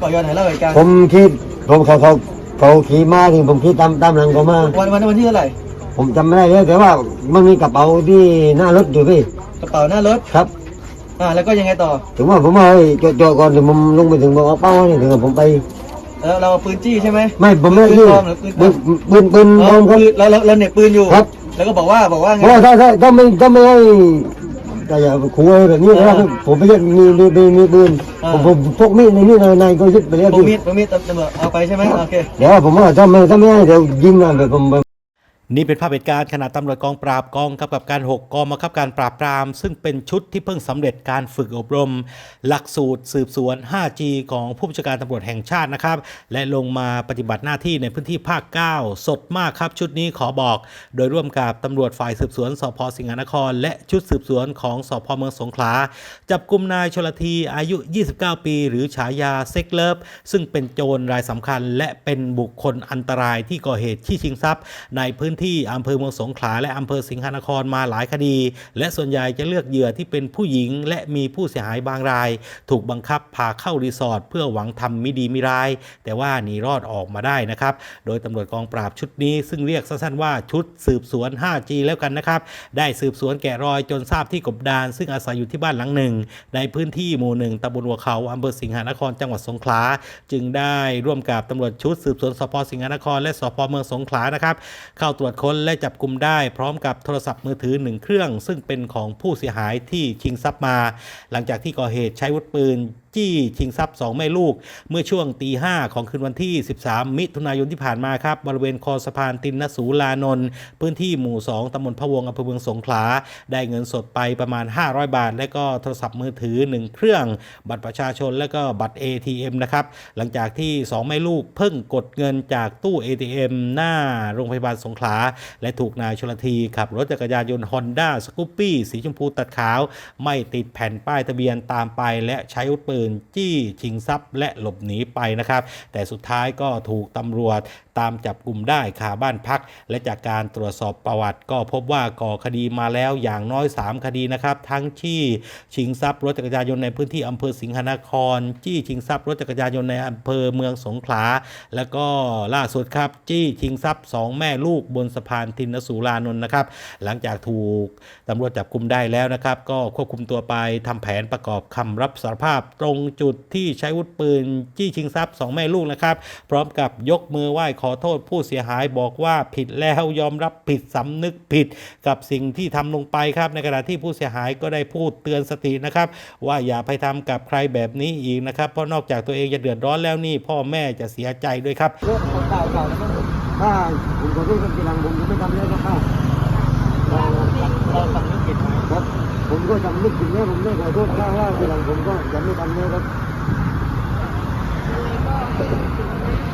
ต่อยอนไหนเล่าเหตุการณ์ผมคิดผมเขาเขาเขาขี่มาที่ผมขี่ตามตามหลังเขามา วันวันวันที่เท่าไหร่ผมจำไม่ได้เลยแต่ว่ามันมีกระเป๋าที่หน้ารถอยู่พี่กระเป๋าหน้ารถครับ อ่าแล้วก็ยังไงต่อ ถึงว่าผมเอาไอ้โจอๆก่อนถึงผมลงไปถึงบอกเอาเป้าเนี่ยถึงผมไปแล้วเราเอาปืนจี้ใช่ไหมไม่ผมไม่ปืนนี่ปลอมหรือปืนปลปือมนปืนปืนปลอ๋ออมครับปืนเราเราเราเหน็บปืนอยู่ ครับ แล้วก็บอกว่าบอกว่าเพไงราะว่าถ้าถ้าถ้าไม่ถ้าไม่ให้ แต่อย่าขู่อะไรแบบนี้นะครับผมไม่ใช่มีมีมีมีปืนผมผมพกมีดในนี่ในในก็ยึดไปแล้วพวกพี่มีดพวกมีดตำรวจเอาไปใช่ไหมโอเคเดี๋ยวผมว่าถ้าไม่ถ้าไม่ให้เดี๋ยวยิงนะแบบผม นี่เป็นภาพเหตุการณ์ขณะตำรวจกองปราบกองกำกับการ 6 กองบังคับการปราบปราม ซึ่งเป็นชุดที่เพิ่งสำเร็จการฝึกอบรม หลักสูตรสืบสวน 5G ของผู้บัญชาการตำรวจแห่งชาตินะครับ และลงมาปฏิบัติหน้าที่ในพื้นที่ภาค 9 สดมากครับ ชุดนี้ขอบอก โดยร่วมกับตำรวจฝ่ายสืบสวนสพสิงหนคร และชุดสืบสวนของสพเมืองสงขลาจับกลุ่มนายชลทีอายุ 29 ปี หรือฉายาเซ็กเลิฟซึ่งเป็นโจรรายสำคัญ และเป็นบุคคลอันตรายที่ก่อเหตุที่ชิงทรัพย์ในพื้นที่อำเภอเมืองสงขลาและอำเภอสิงหนครมาหลายคดี และส่วนใหญ่จะเลือกเหยื่อที่เป็นผู้หญิง และมีผู้เสียหายบางราย ถูกบังคับพาเข้ารีสอร์ทเพื่อหวังทำมิดีมิร้าย แต่ว่าหนีรอดออกมาได้นะครับ โดยตำรวจกองปราบชุดนี้ซึ่งเรียกสั้นๆว่าชุดสืบสวน 5G แล้วกันนะครับ ได้สืบสวนแกะรอยจนทราบที่กบดาน ซึ่งอาศัยอยู่ที่บ้านหลังหนึ่ง ในพื้นที่หมู่หนึ่งตำบลหัวเขาอำเภอสิงหนครจังหวัดสงขลา จึงได้ร่วมกับตำรวจชุดสืบสวนสพสิงหนคร และสพเมืองสงขลานะครับเข้าตรวจค้นและจับกลุ่มได้พร้อมกับโทรศัพท์มือถือหนึ่งเครื่อง ซึ่งเป็นของผู้เสียหายที่ชิงทรัพย์มา หลังจากที่ก่อเหตุใช้อาวุธปืน จี้ชิงทรัพย์สองแม่ลูก เมื่อช่วงตีห้าของคืนวันที่ 13 มิถุนายนที่ผ่านมาครับบริเวณคอสะพานตินนสูลานนท์พื้นที่หมู่ 2ตำบลพะวงอำเภอเมืองสงขลา ได้เงินสดไปประมาณ 500 บาท และก็โทรศัพท์มือถือ 1 เครื่อง บัตรประชาชนและก็บัตร ATM นะครับ หลังจากที่ 2 แม่ลูกเพิ่งกดเงินจากตู้ ATM หน้าโรงพยาบาลสงขลา และถูกนายชลทีขับรถจักรยานยนต์ฮอนด้าสกูปปี้สีชมพูตัดขาว ไม่ติดแผ่นป้ายทะเบียนตามไปและใช้อาวุธปืนจี้ชิงทรัพย์ และหลบหนีไปนะครับ แต่สุดท้ายก็ถูกตำรวจตามจับกลุ่มได้คาบ้านพัก และจากการตรวจสอบประวัติ ก็พบว่าก่อคดีมาแล้วอย่างน้อย 3 คดีนะครับ ทั้งที่ชิงทรัพย์รถจักรยานยนต์ในพื้นที่อำเภอสิงหนคร จี้ชิงทรัพย์รถจักรยานยนต์ในอำเภอเมืองสงขลา แล้วก็ล่าสุดครับ จี้ชิงทรัพย์สองแม่ลูกบนสะพานทินสูรานนท์นะครับ หลังจากถูกตำรวจจับกลุ่มได้แล้วนะครับ ก็ควบคุมตัวไปทำแผนประกอบคำรับสารภาพตรงจุดที่ใช้วุธปืน จี้ชิงทรัพย์สองแม่ลูกนะครับ พร้อมกับยกมือไหว้ขอโทษผู้เสียหายบอกว่าผิดแล้วยอมรับผิดสำนึกผิดกับสิ่งที่ทำลงไปครับ ในขณะที่ผู้เสียหายก็ได้พูดเตือนสตินะครับ ว่าอย่าไปทำกับใครแบบนี้อีกนะครับ เพราะนอกจากตัวเองจะเดือดร้อนแล้วนี่พ่อแม่จะเสียใจด้วยครับเรื่องของเก่าเก่าแล้วก็ถ้าผมขอโทษกับทีหลังผมจะไม่ทำแล้วนะครับเราสำนึกผิดไหมครับ ผมก็จำนึกถึงแล้วผมไม่ขอโทษถ้าว่าทีหลังผมก็จะไม่ทำแล้วครับ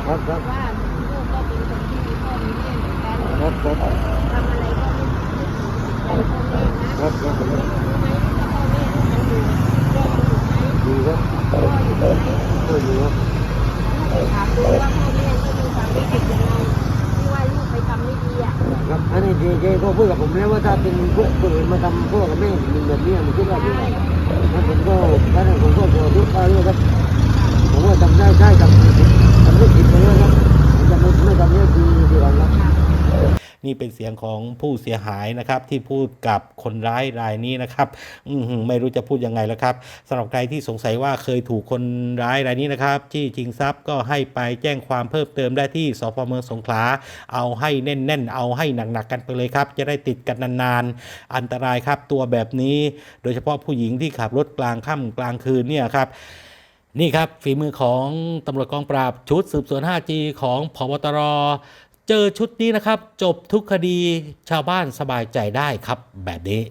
ครับครับว่าลูกก็เป็นคนที่มีพ่อมีแม่เหมือนกันครับครับ ทำอะไรก็ไม่ใจพ่อแม่นะครับ ครับ รู้ไหมว่าพ่อแม่ต้องอยู่แยกกันอยู่ไหม ดีครับ พ่ออยู่ไหม ก็ดีครับ ถามดูว่าพ่อแม่ก็มีความรู้สึกยังไงที่ว่าลูกไปทำไม่ดีอะ ครับอันนี้เจเจก็ พูดกับผมแล้วว่าถ้าเป็นพวกคนอื่นมาทำพวกกับแม่ผมแบบนี้มันคิดว่าดีแล้วผมก็ตอนนั้นผมก็ขอโทษเขาด้วยครับผมว่าทำได้ได้ครับทำได้ผิดไปแล้วครับจะไม่ไม่ทำเรื่องดีทีหลังครับ นี่เป็นเสียงของผู้เสียหายนะครับที่พูดกับคนร้ายรายนี้นะครับอืไม่รู้จะพูดยังไงแล้วครับสำหรับใครที่สงสัยว่าเคยถูกคนร้ายรายนี้นะครับที่ชิงทรัพย์ก็ให้ไปแจ้งความเพิ่มเติมได้ที่สพเมืองสงขลาเอาให้แน่นๆ เอาให้หนักๆกันไปเลยครับ จะได้ติดกันนานๆ อันตรายครับตัวแบบนี้ โดยเฉพาะผู้หญิงที่ขับรถกลางค่ำกลางคืนเนี่ยครับนี่ครับฝีมือของตำรวจกองปราบชุดสืบสวน 5G ของพบตร เจอชุดนี้นะครับ จบทุกคดีชาวบ้านสบายใจได้ครับแบบนี้